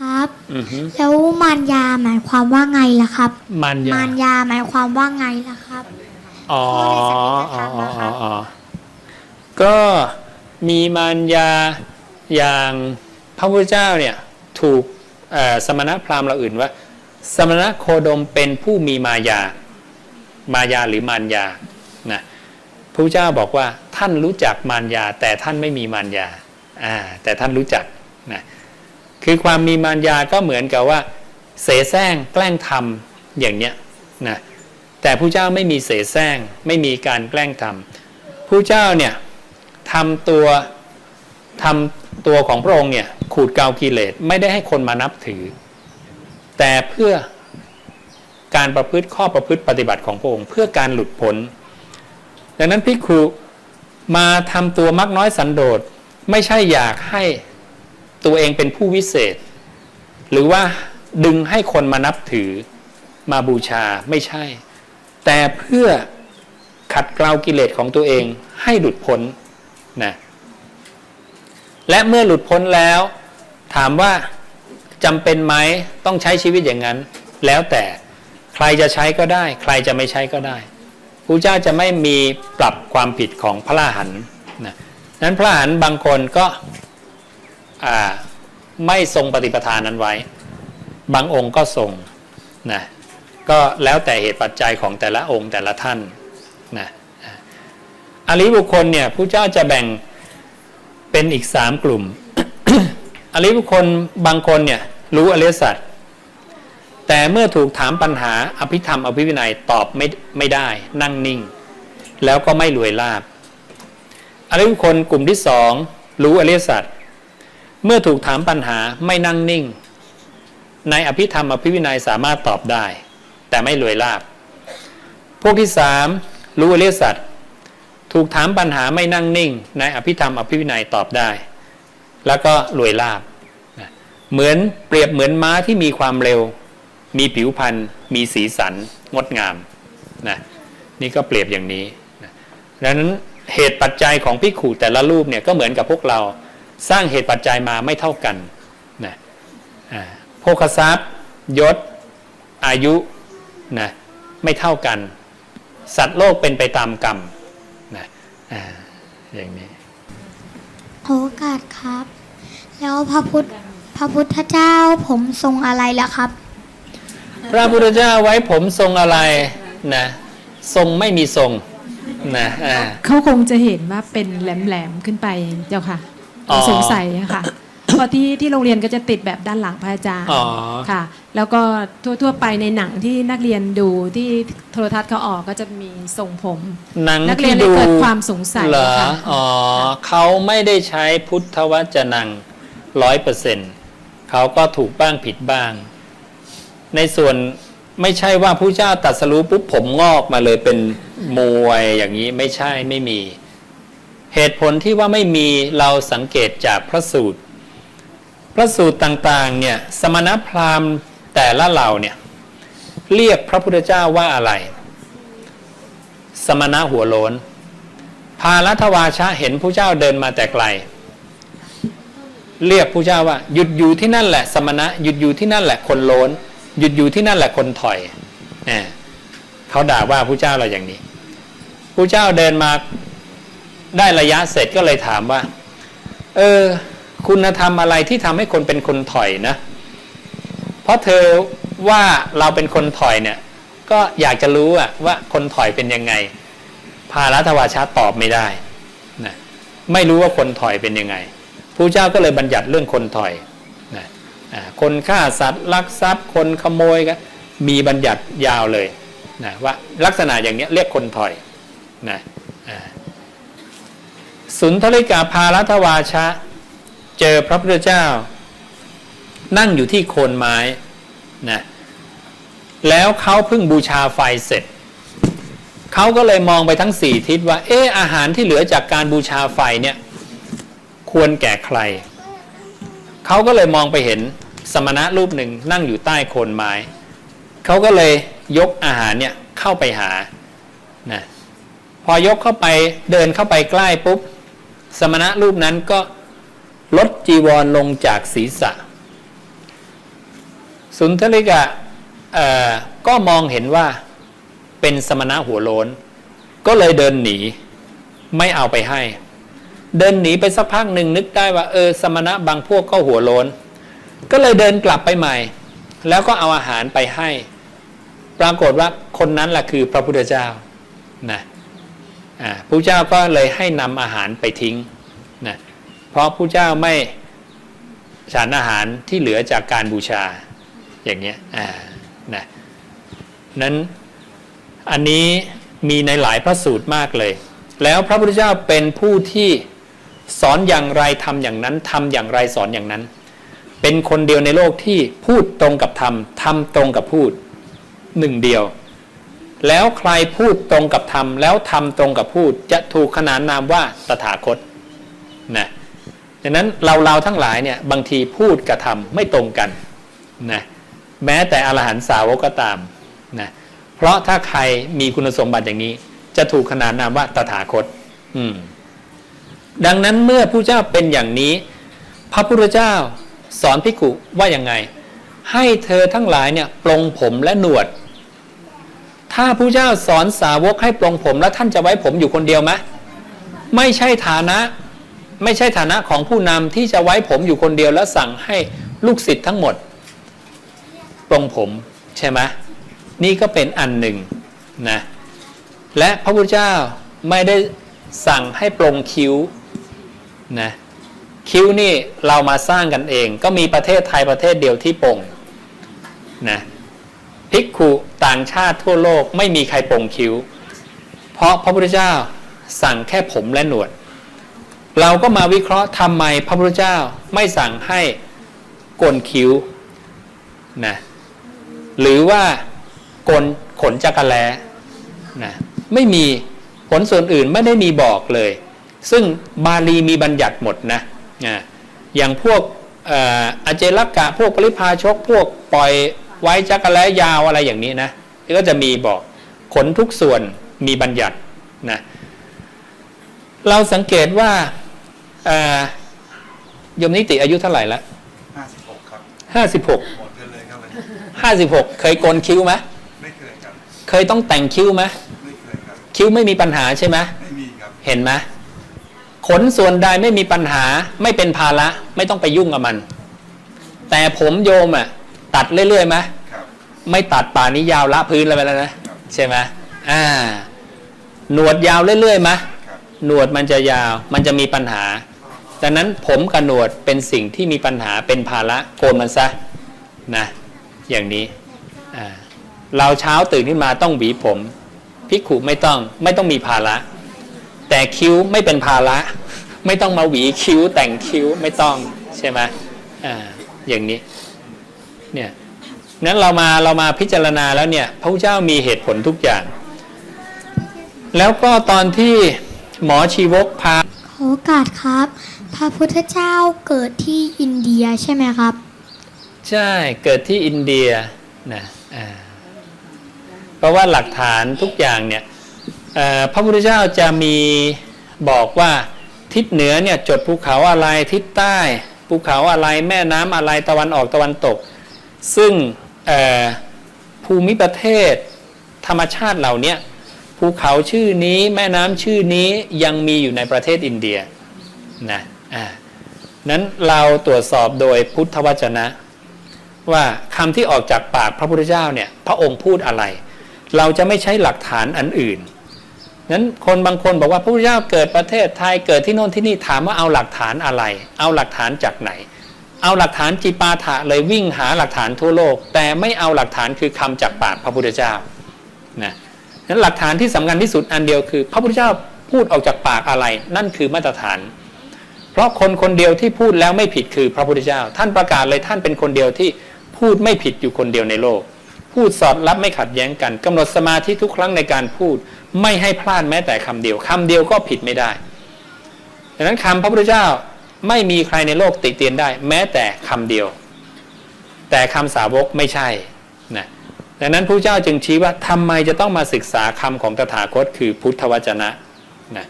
ครับ อือฮึแล้วมารยาหมายความว่าไงล่ะครับ มันยามารยาหมายความว่าไงล่ะครับ อ๋อข้อในสัจธรรมอะครัอ๋ออ๋อบอ๋อก็มีมารยาอย่างพระพุทธเจ้าเนี่ยถูกเอ่อสมณพราหมณ์เราอื่นว่า สมณโคดมเป็นผู้มีมายา มายาหรือมารยานะพระพุทธเจ้าบอกว่าท่านรู้จักมารยาแต่ท่านไม่มีมารยาอ่าแต่ท่านรู้จักนะ คือความมีมารยาก็เหมือนกับว่า เสแสร้งแกล้งทำอย่างเนี้ยนะแต่พระเจ้าไม่มีเสแสร้งไม่มีการแกล้งทำพระเจ้าเนี่ยทำตัวทำตัวของพระองค์เนี่ยขูดเกากิเลสไม่ได้ให้คนมานับถือ แต่เพื่อการประพฤติข้อประพฤติปฏิบัติของพระองค์เพื่อการหลุดพ้นดังนั้นพิกขุมาทำตัวมักน้อยสันโดษไม่ใช่อยากให้ ตัวเองเป็นผู้วิเศษ หรือว่าดึงให้คนมานับถือมาบูชาไม่ใช่ แต่เพื่อขัดเกลากิเลสของตัวเองให้หลุดพ้นนะและเมื่อหลุดพ้นแล้ว ถามว่าจำเป็นไหมต้องใช้ชีวิตอย่างนั้น แล้วแต่ใครจะใช้ก็ได้ ใครจะไม่ใช้ก็ได้พระเจ้าจะไม่มีปรับความผิดของพระอรหันต์นะนั้นพระอรหันต์บางคนก็ ไม่ทรงปฏิปทานนั้นไว้ บางองค์ก็ทรงนะก็แล้วแต่เหตุปัจจัยของแต่ละองค์แต่ละท่านนะอริบุคคลเนี่ยผู้เจ้าจะแบ่งเป็นอีกสามกลุ่ม อริบุคคลบางคนเนี่ยรู้อริยสัจแต่เมื่อถูกถามปัญหาอภิธรรม อภิวินัยตอบไม่ไม่ได้ นั่งนิ่ง แล้วก็ไม่รวยลาบอริบุคคลกลุ่มที่สองรู้อริยสัจ เมื่อถูกถามปัญหาไม่นั่งนิ่ง ในอภิธรรมอภิวินัยสามารถตอบได้ แต่ไม่รวยลาบ พวกที่สามรู้อริยสัจถูกถามปัญหาไม่นั่งนิ่ง ในอภิธรรมอภิวินัยตอบได้ แล้วก็รวยลาบ เหมือนเปรียบเหมือนม้าที่มีความเร็ว มีผิวพรรณมีสีสัน งดงามนะนี่ก็เปรียบอย่างนี้ดังนั้นเหตุปัจจัยของพิกขุแต่ละรูปเนี่ยก็เหมือนกับพวกเรา สร้างเหตุปัจจัยมาไม่เท่ากันนะอ่าโภคทรัพย์ยศ อายุนะไม่เท่ากัน สัตว์โลกเป็นไปตามกรรมนะอ่าอย่างนี้โอกาสครับ แล้วพระพุทธพระพุทธเจ้าผมทรงอะไรล่ะครับ พระพุทธเจ้าไว้ผมทรงอะไรนะทรงไม่มีทรงนะอ่าเขาคงจะเห็นว่าเป็นแหลมๆขึ้นไปเจ้าค่ะ อ๋อสงสัยอะค่ะ เพราะที่ที่โรงเรียนก็จะติดแบบด้านหลังพระอาจารย์อ๋อ ค่ะ แล้วก็ทั่วๆไปในหนังที่นักเรียนดูที่โทรทัศน์เขาออกก็จะมีทรงผม หนังนักเรียที่นเลยดูเกิดความสงสัยเหรอค่ะ อ๋อเขาไม่ได้ใช้พุทธวจนังร้อยเปอร์เซ็นต์เขาก็ถูกบ้างผิดบ้าง ในส่วนไม่ใช่ว่าผู้เจ้าตรัสรู้ปุ๊บผมงอกมาเลยเป็นมวยอย่างนี้ไม่ใช่ไม่มี เหตุผลที่ว่าไม่มีเราสังเกตจากพระสูตร พระสูตรต่างๆเนี่ยสมณพราหมณ์แต่ละเหล่าเนี่ยเรียกพระพุทธเจ้าว่าอะไร สมณะหัวโลนพาลัทวาชะเห็นผู้เจ้าเดินมาแต่ไกล เรียกผู้เจ้าว่า หยุดอยู่ที่นั่นแหละ สมณะหยุดอยู่ที่นั่นแหละคนโลนหยุดอยู่ที่นั่นแหละคนถอยเอเขาด่าว่าผู้เจ้าเราอย่างนี้ผู้เจ้าเดินมา ได้ระยะเสร็จก็เลยถามว่า เออ คุณธรรมอะไรที่ทำให้คนเป็นคนถอยนะ เพราะเธอว่าเราเป็นคนถอยเนี่ย ก็อยากจะรู้อะว่าคนถอยเป็นยังไงพารัตวาชาตอบไม่ได้นะไม่รู้ว่าคนถอยเป็นยังไงพระเจ้าก็เลยบัญญัติเรื่องคนถอยนะอ่าคนฆ่าสัตว์ลักทรัพย์ คนขโมยก็มีบัญญัติยาวเลยนะว่าลักษณะอย่างเนี้ยเรียกคนถอยนะอ่า สุนทริกาพารัตวาชะ เจอพระพุทธเจ้า นั่งอยู่ที่โคนไม้นะแล้วเขาเพิ่งบูชาไฟเสร็จ เขาก็เลยมองไปทั้งสี่ทิศว่า เอออาหารที่เหลือจากการบูชาไฟเนี่ย ควรแก่ใคร เขาก็เลยมองไปเห็นสมณะรูปหนึ่งนั่งอยู่ใต้โคนไม้ เขาก็เลยยกอาหารเนี่ยเข้าไปหานะพอยกเข้าไปเดินเข้าไปใกล้ปุ๊บ สมณะรูปนั้นก็ลดจีวรลงจากศีรษะ สุนทริกะก็มองเห็นว่าเป็นสมณะหัวโลนก็เลยเดินหนีไม่เอาไปให้ เดินหนีไปสักพักหนึ่งนึกได้ว่าเออสมณะบางพวกก็หัวโลนก็เลยเดินกลับไปใหม่ แล้วก็เอาอาหารไปให้ ปรากฏว่าคนนั้นแหละคือพระพุทธเจ้านะ พระเจ้าก็เลยให้นำอาหารไปทิ้งนะเพราะพระเจ้าไม่ฉันอาหารที่เหลือจากการบูชาอย่างเงี้ยนะนั้นอันนี้มีในหลายพระสูตรมากเลย แล้วพระพุทธเจ้าเป็นผู้ที่สอนอย่างไรทำอย่างนั้นทำอย่างไรสอนอย่างนั้น เป็นคนเดียวในโลกที่พูดตรงกับทำทำตรงกับพูดหนึ่งเดียว แล้วใครพูดตรงกับทำแล้วทำตรงกับพูดจะถูกขนานนามว่าตถาคตนะดังนั้นเราเราทั้งหลายเนี่ยบางทีพูดกับทำไม่ตรงกันนะแม้แต่อรหันสาวกก็ตามนะเพราะถ้าใครมีคุณสมบัติอย่างนี้ จะถูกขนานนามว่าตถาคต อืมดังนั้นเมื่อผู้เจ้าเป็นอย่างนี้ พระพุทธเจ้าสอนภิกุว่ายังไง ให้เธอทั้งหลายเนี่ยปลงผมและหนวด ถ้าผู้เจ้าสอนสาวกให้ปลงผมแล้วท่านจะไว้ผมอยู่คนเดียวไหมไม่ใช่ฐานะ ไม่ใช่ฐานะของผู้นำที่จะไว้ผมอยู่คนเดียวแล้วสั่งให้ลูกศิษย์ทั้งหมดปลงผมใช่ไหมนี่ก็เป็นอันหนึ่งนะและพระพุทธเจ้าไม่ได้สั่งให้ปลงคิ้วนะคิ้วนี่เรามาสร้างกันเอง ก็มีประเทศไทยประเทศเดียวที่ปลงนะภิกขุ ต่างชาติทั่วโลกไม่มีใครปงคิ้ว เพราะพระพุทธเจ้าสั่งแค่ผมและหนวด เราก็มาวิเคราะห์ทำไมพระพุทธเจ้าไม่สั่งให้กนคิ้วนะหรือว่ากนขนจักรแลนะไม่มีผลส่วนอื่นไม่ได้มีบอกเลย ซึ่งบาลีมีบัญญัติหมดนะอ่าอย่างพวกอ่ออเจลกะพวกปริพาชกพวกปล่อย ไว้จักรแล้ยาวอะไรอย่างนี้นะก็จะมีบอกขนทุกส่วนมีบัญญัตินะเราสังเกตว่าเอ่อยมนิติอายุเท่าไหร่ละห้าสิบหกครับห้าสิบหกหมดกันเลยครับวันนี้ห้าสิบหกเคยโกนคิ้วไหมไม่เคยครับ เคยต้องแต่งคิ้วไหมไม่เคยครับ คิ้วไม่มีปัญหาใช่ไหมไม่มีครับ เห็นไหมขนส่วนใดไม่มีปัญหาไม่เป็นภาระไม่ต้องไปยุ่งกับมัน แต่ผมโยมอะ ตัดเรื่อยๆไหมครับไม่ตัดป่านี้ยาวละพื้นเลยไปแล้วนะใช่ไหมอ่า หนวดยาวเรื่อยๆไหมครับหนวดมันจะยาวมันจะมีปัญหาดังนั้นผมกับหนวดเป็นสิ่งที่มีปัญหาเป็นภาระโกนมันซะนะอย่างนี้อ่าเราเช้าตื่นขึ้นมาต้องหวีผมพิกขุไม่ต้องไม่ต้องมีภาระ แต่คิ้วไม่เป็นภาระ ไม่ต้องมาหวีคิ้วแต่งคิ้วไม่ต้องใช่ไหมอ่าอย่างนี้ เนี่ยนั้นเรามาเรามาพิจารณาแล้วเนี่ยพระพุทธเจ้ามีเหตุผลทุกอย่าง แล้วก็ตอนที่หมอชีวกพาขอโอกาสครับ พระพุทธเจ้าเกิดที่อินเดียใช่ไหมครับ ใช่เกิดที่อินเดียนะอ่าเพราะว่าหลักฐานทุกอย่างเนี่ยเอ่อพระพุทธเจ้าจะมีบอกว่าทิศเหนือเนี่ยจดภูเขาอะไรทิศใต้ภูเขาอะไรแม่น้ำอะไรตะวันออกตะวันตก ซึ่งภูมิประเทศธรรมชาติเหล่านี้ภูเขาชื่อนี้แม่น้ำชื่อนี้ยังมีอยู่ในประเทศอินเดียนะอ่านั้นเราตรวจสอบโดยพุทธวจนะ ว่าคำที่ออกจากปากพระพุทธเจ้าเนี่ยพระองค์พูดอะไร เราจะไม่ใช้หลักฐานอันอื่นนั้นคนบางคนบอกว่าพระพุทธเจ้าเกิดประเทศไทยเกิดที่โน่นที่นี่ถามว่าเอาหลักฐานอะไร เอาหลักฐานจากไหน เอาหลักฐานจีปาถะเลยวิ่งหาหลักฐานทั่วโลก แต่ไม่เอาหลักฐานคือคำจากปากพระพุทธเจ้านะนั้นหลักฐานที่สำคัญที่สุดอันเดียวคือ พระพุทธเจ้าพูดออกจากปากอะไร นั่นคือมาตรฐาน เพราะคนคนเดียวที่พูดแล้วไม่ผิดคือพระพุทธเจ้า ท่านประกาศเลยท่านเป็นคนเดียวที่พูดไม่ผิดอยู่คนเดียวในโลก พูดสอดรับไม่ขัดแย้งกันกำหนดสมาธิทุกครั้งในการพูด ไม่ให้พลาดแม้แต่คำเดียวคำเดียวก็ผิดไม่ได้ดังนั้นคำพระพุทธเจ้า ไม่มีใครในโลกติเตียนได้ แม้แต่คำเดียว แต่คำสาวกไม่ใช่นะดังนั้นพระเจ้าจึงชี้ว่าทำไมจะต้องมาศึกษาคำของตถาคต คือพุทธวจนะนะ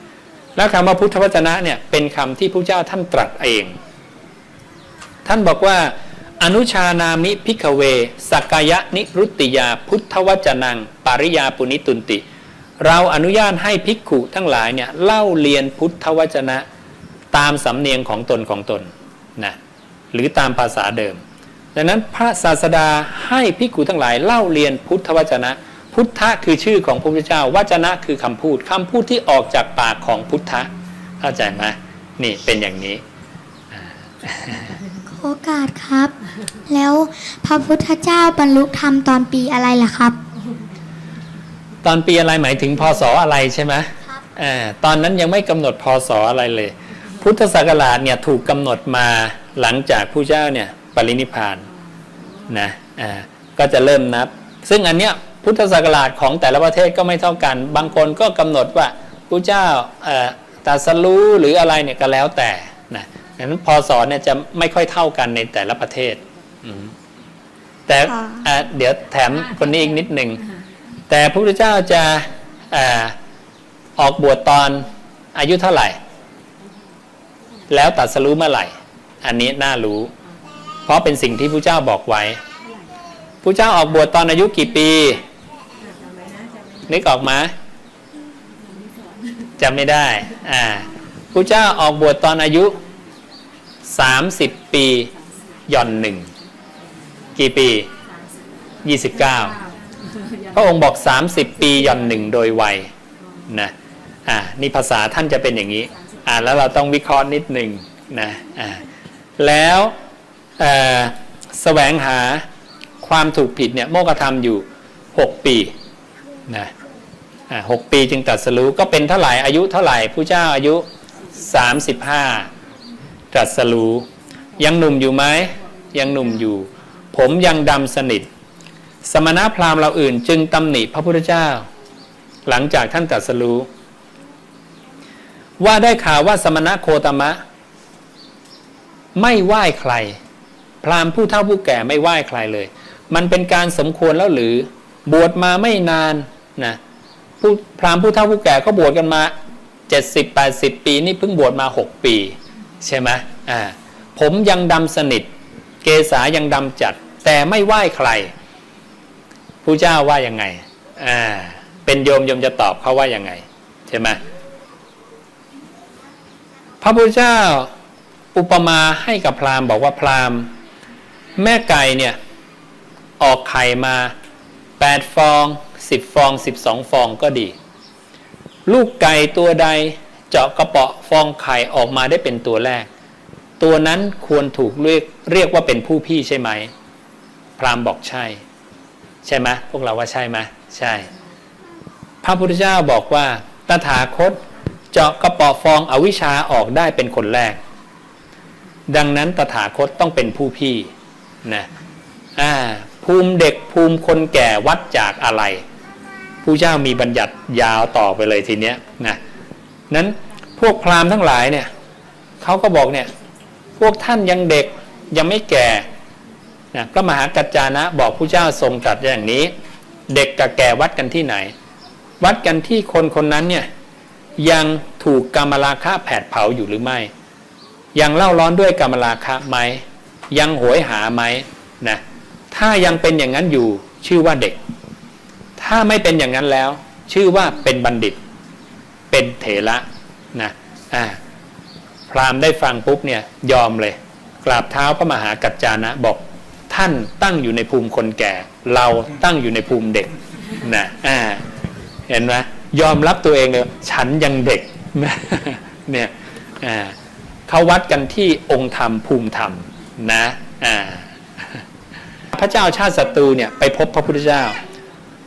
แล้วคำว่าพุทธวจนะเนี่ยเป็นคำที่พระเจ้าท่านตรัสเอง ท่านบอกว่า อนุชานามิพิกเว สักกายะนิรุตติยาพุทธวจนัง ปริยาปุนิตุนติ เราอนุญาตให้ภิกขุทั้งหลายเนี่ยเล่าเรียนพุทธวจนะ ตามสำเนียงของตนของตนนะหรือตามภาษาเดิม ดังนั้นพระศาสดาให้ภิกขุทั้งหลายเล่าเรียนพุทธวจนะ พุทธะคือชื่อของพระพุทธเจ้าวจนะคือคำพูดคำพูดที่ออกจากปากของพุทธะเข้าใจไหมนี่เป็นอย่างนี้ขอโอกาสครับ แล้วพระพุทธเจ้าบรรลุธรรมตอนปีอะไรล่ะครับ ตอนปีอะไรหมายถึงพศอะไรใช่ไหมครับอ่าตอนนั้นยังไม่กำหนดพศอะไรเลย พุทธศักราชเนี่ยถูกกำหนดมาหลังจากผู้เจ้าเนี่ยปรินิพพานนะอ่าก็จะเริ่มนับ ซึ่งอันเนี้ยพุทธศักราชของแต่ละประเทศก็ไม่เท่ากัน บางคนก็กำหนดว่าผู้เจ้าเอ่อตรัสรู้หรืออะไรเนี่ยก็แล้วแต่นะดังนั้นพศเนี่ยจะไม่ค่อยเท่ากันในแต่ละประเทศอืมแต่ค่ะอะเดี๋ยวแถมคนนี้อีกนิดหนึ่งแต่พระพุทธเจ้าจะอาออกบวชตอนอายุเท่าไหร่ แล้วตัดสรู้เมื่อไหร่ อันนี้น่ารู้ เพราะเป็นสิ่งที่พระเจ้าบอกไว้พระเจ้าออกบวชตอนอายุกี่ปี นึกออกมาจำไม่ได้ อ่าพระเจ้าออกบวชตอนอายุ 30 ปีหย่อนหนึ่ง กี่ปี 29 พระองค์บอก 30 ปีหย่อนหนึ่งโดยวัยนะ อ่า นี่ภาษาท่านจะเป็นอย่างนี้ อ่าแล้วเราต้องวิเคราะห์นิดหนึ่งนะอ่าแล้วเอ่อแสวงหาความถูกผิดเนี่ยโมกธรรมอยู่ 6 ปีนะอ่าหกปีจึงตรัสรู้ก็เป็นเท่าไหร่อายุเท่าไหร่ผู้เจ้าอายุ 35ตรัสรู้ยังหนุ่มอยู่ไหมยังหนุ่มอยู่ ผมยังดำสนิท สมณพราหมณ์เราอื่นจึงตำหนิพระพุทธเจ้า หลังจากท่านตรัสรู้ ว่าได้ข่าวว่าสมณะโคตมะ ไม่ไหว้ใคร พราหมณ์ผู้เฒ่าผู้แก่ไม่ไหว้ใครเลย มันเป็นการสมควรแล้วหรือบวชมาไม่นานนะผู้พราหมณ์ผู้เฒ่าผู้แก่ก็บวชกันมา70 80ปีนี่เพิ่งบวชมา6ปี ใช่ไหมอ่าผมยังดำสนิท เกษายังดำจัด แต่ไม่ไหว้ใครผู้เจ้าว่ายังไงอ่าเป็นโยมโยมจะตอบเขาว่ายังไง ใช่ไหม พระพุทธเจ้าอุปมาให้กับพราหมณ์บอกว่าพราหมณ์ แม่ไก่เนี่ยออกไข่มา8ฟอง10ฟอง12 ฟองก็ดี ลูกไก่ตัวใดเจาะกระเปาะฟองไข่ออกมาได้เป็นตัวแรก ตัวนั้นควรถูกเรียกเรียกว่าเป็นผู้พี่ใช่ไหม พราหมณ์บอกใช่ ใช่ไหมพวกเราว่าใช่ไหมใช่ พระพุทธเจ้าบอกว่าตถาคต เจาะกระป๋อฟองอวิชชาออกได้เป็นคนแรก ดังนั้นตถาคตต้องเป็นผู้พี่นะอ่าภูมิเด็กภูมิคนแก่วัดจากอะไรผู้เจ้ามีบัญญัติยาวต่อไปเลยทีเนี้ยนะนั้นพวกพราหมณ์ทั้งหลายเนี่ยเขาก็บอกเนี่ยพวกท่านยังเด็กยังไม่แก่นะพระมหากัจจานะบอกผู้เจ้าทรงตรัสอย่างนี้ เด็กกับแก่วัดกันที่ไหน วัดกันที่คนคนนั้นเนี่ย ยังถูกกรรมราคะแผดเผาอยู่หรือไม่ ยังเล่าร้อนด้วยกรรมราคะไหม ยังโหยหาไหมนะถ้ายังเป็นอย่างนั้นอยู่ชื่อว่าเด็ก ถ้าไม่เป็นอย่างนั้นแล้ว ชื่อว่าเป็นบัณฑิต เป็นเถระนะอ่าพราหมณ์ได้ฟังปุ๊บเนี่ยยอมเลย กราบเท้าพระมหากัจจานะบอกท่านตั้งอยู่ในภูมิคนแก่ เราตั้งอยู่ในภูมิเด็กนะอ่าเห็นไหม ยอมรับตัวเองเลยฉันยังเด็กเนี่ยเขาวัดกันที่องค์ธรรมภูมิธรรมนะพระเจ้าชาติศัตรูเนี่ยไปพบพระพุทธเจ้า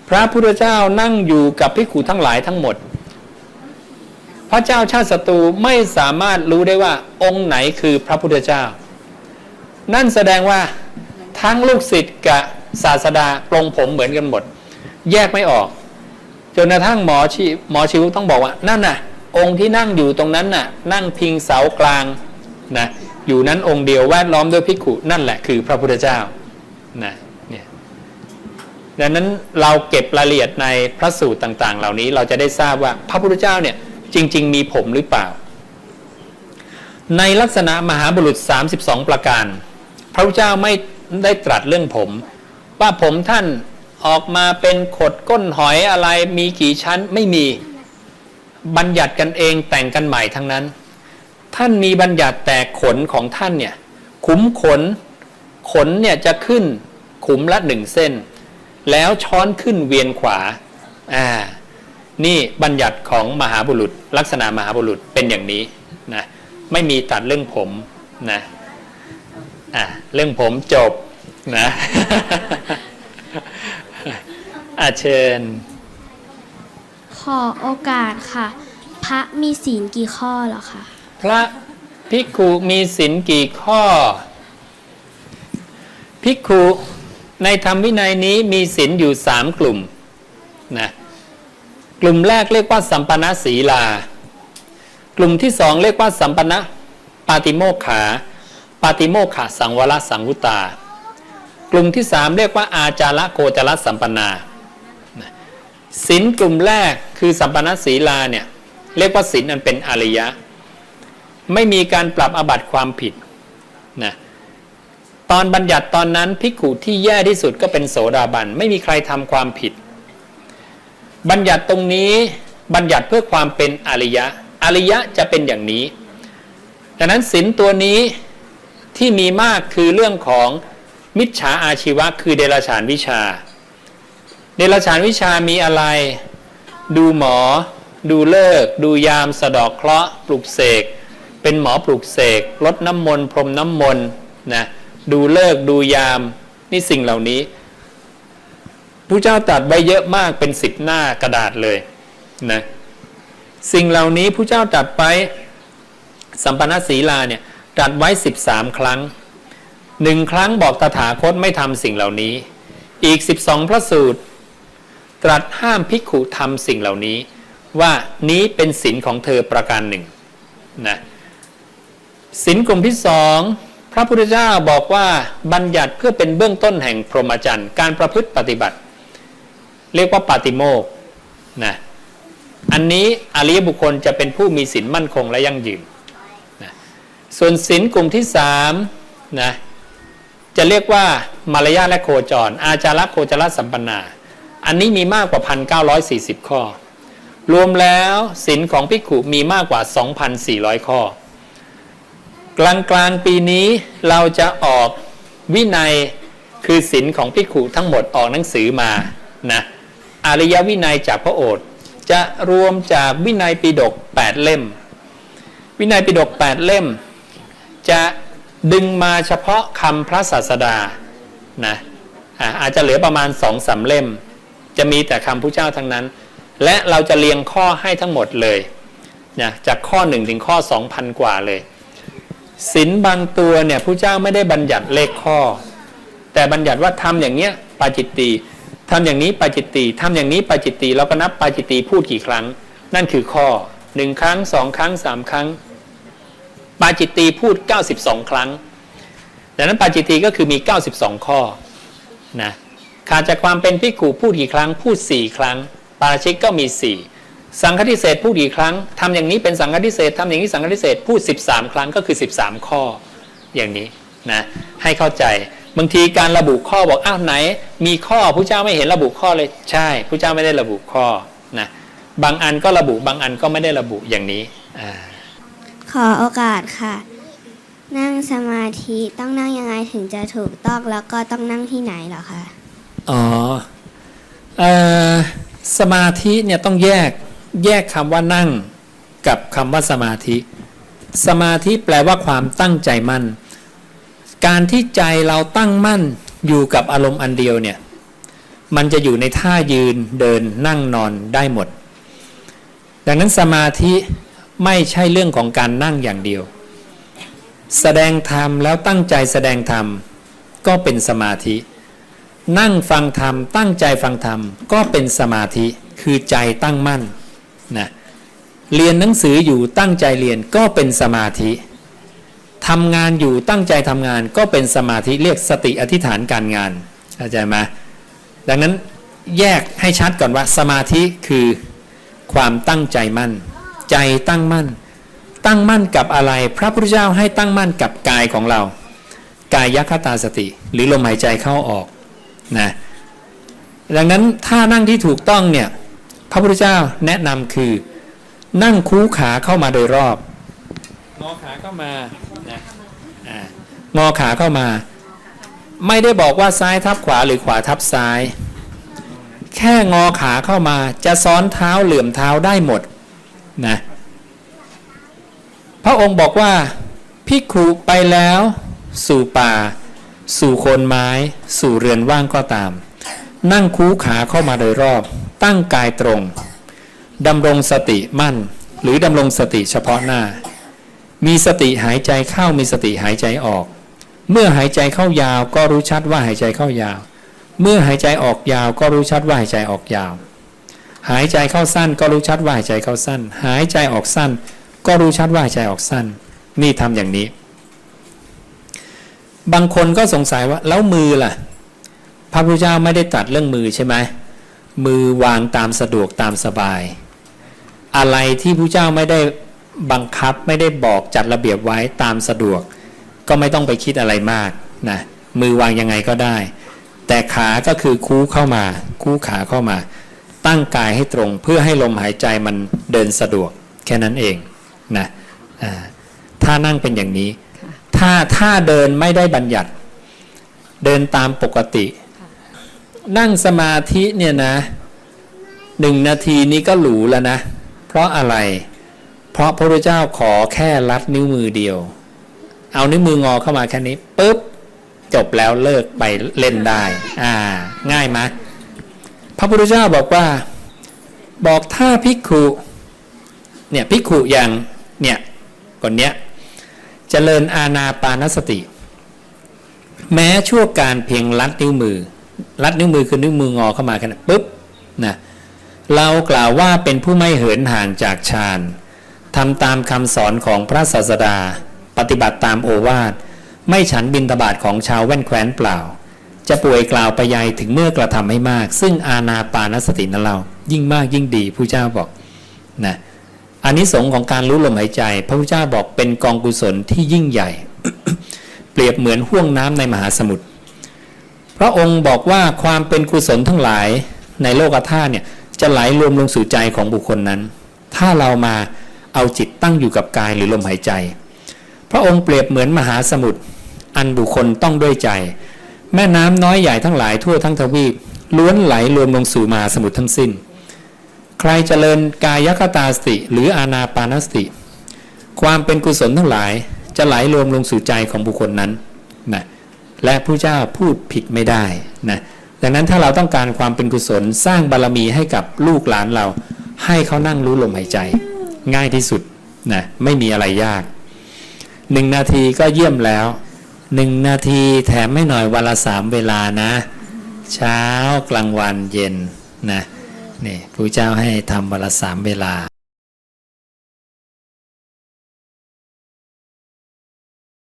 พระพุทธเจ้านั่งอยู่กับภิขุทั้งหลายทั้งหมด พระเจ้าชาติศัตรูไม่สามารถรู้ได้ว่าองค์ไหนคือพระพุทธเจ้า นั่นแสดงว่าทั้งลูกศิษย์กับศาสดาปรงผมเหมือนกันหมด แยกไม่ออก จนกระทั่งหมอชีหมอชีวต้องบอกว่านั่นน่ะ องค์ที่นั่งอยู่ตรงนั้นน่ะ นั่งพิงเสากลางนะอยู่นั้นองค์เดียวแวดล้อมด้วยภิกุนั่นแหละคือพระพุทธเจ้านะเนี่ยดังนั้นเราเก็บรายละเอียดในพระสูตรต่าง ๆ เหล่านี้เราจะได้ทราบว่าพระพุทธเจ้าเนี่ยจริง ๆ มีผมหรือเปล่า ในลักษณะมหาบุรุษ 32 ประการ พระพุทธเจ้าไม่ได้ตรัสเรื่องผม ว่าผมท่าน ออกมาเป็นขดก้นหอยอะไรมีกี่ชั้นไม่มีบัญญัติกันเองแต่งกันใหม่ทั้งนั้น ท่านมีบัญญัติแต่ขนของท่านเนี่ยขุมขน ขนเนี่ยจะขึ้นขุมละหนึ่งเส้น แล้วช้อนขึ้นเวียนขวาอ่านี่บัญญัติของมหาบุรุษ ลักษณะมหาบุรุษเป็นอย่างนี้นะไม่มีตัดเรื่องผมนะอ่าเรื่องผมจบนะ อาเชิญ ขอโอกาสค่ะ พระมีศีลกี่ข้อเหรอคะพระภิกขุมีศีลกี่ข้อ ภิกขุในธรรมวินัยนี้มีศีลอยู่สามกลุ่มนะกลุ่มแรกเรียกว่าสัมปนาศีลา กลุ่มที่สองเรียกว่าสัมปนะปาติโมกขา ปาติโมกขาสังวรสังวุตา กลุ่มที่สามเรียกว่าอาจาระโกจารสัมปนานะ ศีลกลุ่มแรกคือสัมปนาศีลาเนี่ยเรียกว่าศีลอันเป็นอริยะ ไม่มีการปรับอบัติความผิดนะตอนบัญญัติตอนนั้นภิกขุที่แย่ที่สุดก็เป็นโสดาบัน ไม่มีใครทำความผิด บัญญัติตรงนี้บัญญัติเพื่อความเป็นอริยะ อริยะจะเป็นอย่างนี้ ดังนั้นศีลตัวนี้ที่มีมากคือเรื่องของมิจฉาอาชีวะคือเดรัจฉานวิชา เดรัจฉานวิชามีอะไร ดูหมอ ดูเลิก ดูยามสะดอกเคราะห์ปลุกเสก เป็นหมอปลุกเสกลดน้ำมนต์พรมน้ำมนต์นะดูเลิกดูยามนี่สิ่งเหล่านี้ผู้เจ้าตรัดไว้เยอะมากเป็นสิบหน้ากระดาษเลยนะสิ่งเหล่านี้ผู้เจ้าตรัดไปสัมปนาศีลาเนี่ยตรัสไว้ 13 ครั้งหนึ่งครั้งบอกตถาคตไม่ทำสิ่งเหล่านี้ อีก 12 พระสูตร ตรัสห้ามภิกขุทำสิ่งเหล่านี้ ว่านี้เป็นศีลของเธอประการหนึ่งนะศีลกลุ่มที่สองพระพุทธเจ้าบอกว่าบัญญัติเพื่อเป็นเบื้องต้นแห่งพรหมจรรย์การประพฤติปฏิบัติ เรียกว่าปาติโมกนะอันนี้อริยบุคคลจะเป็นผู้มีศีลมั่นคงและยั่งยืนนะส่วนศีลกลุ่มที่สามนะจะเรียกว่ามารยาและโคจร อาจาระโคจรสัมปนา อันนี้มีมากกว่า 1,940 ข้อ รวมแล้วศีลของภิกุมีมากกว่า 2,400 ข้อ กลางกลางๆปีนี้เราจะออกวินัยคือศีลของภิกุทั้งหมดออกหนังสือมานะอริยวินัยจากพระโอษฐ์จะรวมจากวินัยปิฎก8 เล่ม วินัยปิฎก8 เล่ม จะดึงมาเฉพาะคำพระศาสดานะอะอาจจะเหลือประมาณสองสามเล่ม จะมีแต่คำพระเจ้าทั้งนั้น และเราจะเรียงข้อให้ทั้งหมดเลยนะจากข้อ1ถึงข้อ2,000 กว่าเลยศินบางตัวเนี่ยพระเจ้าไม่ได้บัญญัติเลขข้อ แต่บัญญัติว่าทำอย่างเนี้ยปาจิตตีทำอย่างนี้ปาจิตตีทำอย่างนี้ปาจิตตีเราก็นับปาจิตตีพูดกี่ครั้ง นั่นคือข้อหนึ่งครั้งสองครั้งสามครั้ง ปาจิตตีพูด 92 ครั้งดังนั้นปาจิตตีก็คือมี 92 ข้อนะ ขาดจากความเป็นพิกขุพูดกี่ครั้งพูด4ครั้ง ปาราชิกก็มี4สังฆทิเศษพูดกี่ครั้งทำอย่างนี้เป็นสังฆทิเศษทำอย่างนี้สังฆทิเศษพูด 13 ครั้งก็คือ 13 ข้ออย่างนี้นะให้เข้าใจบางทีการระบุข้อบอกอ้าวไหน มีข้อผู้เจ้าไม่เห็นระบุข้อเลยใช่ผู้เจ้าไม่ได้ระบุข้อนะบางอันก็ระบุบางอันก็ไม่ได้ระบุอย่างนี้ขอโอกาสค่ะ นั่งสมาธิต้องนั่งยังไงถึงจะถูกต้องแล้วก็ต้องนั่งที่ไหนหรอคะ อ่อสมาธิเนี่ยต้องแยกแยกคำว่านั่งกับคำว่าสมาธิ สมาธิแปลว่าความตั้งใจมั่น การที่ใจเราตั้งมั่นอยู่กับอารมณ์อันเดียวเนี่ย มันจะอยู่ในท่ายืนเดินนั่งนอนได้หมด ดังนั้นสมาธิไม่ใช่เรื่องของการนั่งอย่างเดียว แสดงธรรมแล้วตั้งใจแสดงธรรมก็เป็นสมาธิ นั่งฟังธรรม ตั้งใจฟังธรรม ก็เป็นสมาธิคือใจตั้งมั่นนะเรียนหนังสืออยู่ตั้งใจเรียนก็เป็นสมาธิทำงานอยู่ตั้งใจทำงานก็เป็นสมาธิเรียกสติอธิษฐานการงานเข้าใจไหมดังนั้นแยกให้ชัดก่อนว่าสมาธิคือความตั้งใจมั่น ใจตั้งมั่น ตั้งมั่นกับอะไร พระพุทธเจ้าให้ตั้งมั่นกับกายของเรา กายคตาสติ หรือลมหายใจเข้าออก นะดังนั้นถ้านั่งที่ถูกต้องเนี่ยพระพุทธเจ้าแนะนำคือนั่งคูขาเข้ามาโดยรอบ งอขาเข้ามานะอ่างอขาเข้ามา ไม่ได้บอกว่าซ้ายทับขวาหรือขวาทับซ้าย แค่งอขาเข้ามาจะซ้อนเท้าเหลื่อมเท้าได้หมดนะพระองค์บอกว่าพิกขุไปแล้วสู่ป่า สู่โคนไม้ สู่เรือนว่างก็ตาม นั่งคูขาเข้ามาโดยรอบ ตั้งกายตรงดำรงสติมั่น หรือดำรงสติเฉพาะหน้า มีสติหายใจเข้ามีสติหายใจออก เมื่อหายใจเข้ายาวก็รู้ชัดว่าหายใจเข้ายาว เมื่อหายใจออกยาวก็รู้ชัดว่าหายใจออกยาว หายใจเข้าสั้นก็รู้ชัดว่าหายใจเข้าสั้น หายใจออกสั้น ก็รู้ชัดว่าหายใจออกสั้น นี่ทำอย่างนี้ บางคนก็สงสัยว่าแล้วมือล่ะ พระพุทธเจ้าไม่ได้ตรัดเรื่องมือใช่ไหมมือวางตามสะดวกตามสบาย อะไรที่พระเจ้าไม่ได้บังคับไม่ได้บอกจัดระเบียบไว้ตามสะดวก ก็ไม่ต้องไปคิดอะไรมากนะมือวางยังไงก็ได้ แต่ขาก็คือคู่เข้ามา คูขาเข้ามา ตั้งกายให้ตรงเพื่อให้ลมหายใจมันเดินสะดวกแค่นั้นเองนะถ้านั่งเป็นอย่างนี้ ถ้าถ้าเดินไม่ได้บัญญัติ เดินตามปกติ นั่งสมาธิเนี่ยนะหนึ่งนาทีนี้ก็หรูแล้วนะ เพราะอะไร เพราะพระพุทธเจ้าขอแค่ลัดนิ้วมือเดียว เอานิ้วมืองอเข้ามาแค่นี้ปุ๊บจบแล้วเลิกไปเล่นได้ อ่า ง่ายไหมพระพุทธเจ้าบอกว่า บอกถ้าภิกขุ เนี่ยภิกขุอย่าง เนี่ยคนเนี้ย เจริญอาณาปานสติ แม้ชั่วการเพียงลัดนิ้วมือ ลัดนิ้วมือคือนิ้วมืองอเข้ามาแค่นั้นปุ๊บนะเรากล่าวว่าเป็นผู้ไม่เหินห่างจากฌานทำตามคำสอนของพระศาสดา ปฏิบัติตามโอวาท ไม่ฉันบินตบาทของชาวแว่นแคว้นเปล่า จะป่วยกล่าวไปยายถึงเมื่อกระทำให้มาก ซึ่งอาณาปานสตินั้นเรา ยิ่งมากยิ่งดีผู้เจ้าบอกนะ อันนี้สงของการรู้ลมหายใจ พระพุทธเจ้าบอกเป็นกองกุศลที่ยิ่งใหญ่ เปรียบเหมือนห่วงน้ำในมหาสมุทรพระองค์บอกว่าความเป็นกุศลทั้งหลายในโลกธาตุเนี่ยจะไหลรวมลงสู่ใจของบุคคลนั้น ถ้าเรามาเอาจิตตั้งอยู่กับกายหรือลมหายใจ พระองค์เปรียบเหมือนมหาสมุทรอันบุคคลต้องด้วยใจ แม่น้ำน้อยใหญ่ทั้งหลายทั่วทั้งทวีปล้วนไหลรวมลงสู่มหาสมุทรทั้งสิ้น ใครเจริญกายคตาสติ หรืออานาปานสติ ความเป็นกุศลทั้งหลายจะไหลรวมลงสู่ใจของบุคคลนั้นนะและผู้เจ้าพูดผิดไม่ได้นะดังนั้นถ้าเราต้องการความเป็นกุศลสร้างบารรมีให้กับลูกหลานเรา ให้เขานั่งรู้ลมหายใจ ง่ายที่สุดนะไม่มีอะไรยากหนึ่งนาทีก็เยี่ยมแล้วหนึ่งนาทีแถมไม่หน่อยวันละสามเวลานะ เช้ากลางวันเย็นนะ นี่พระเจ้าให้ทำวันละสามเวลา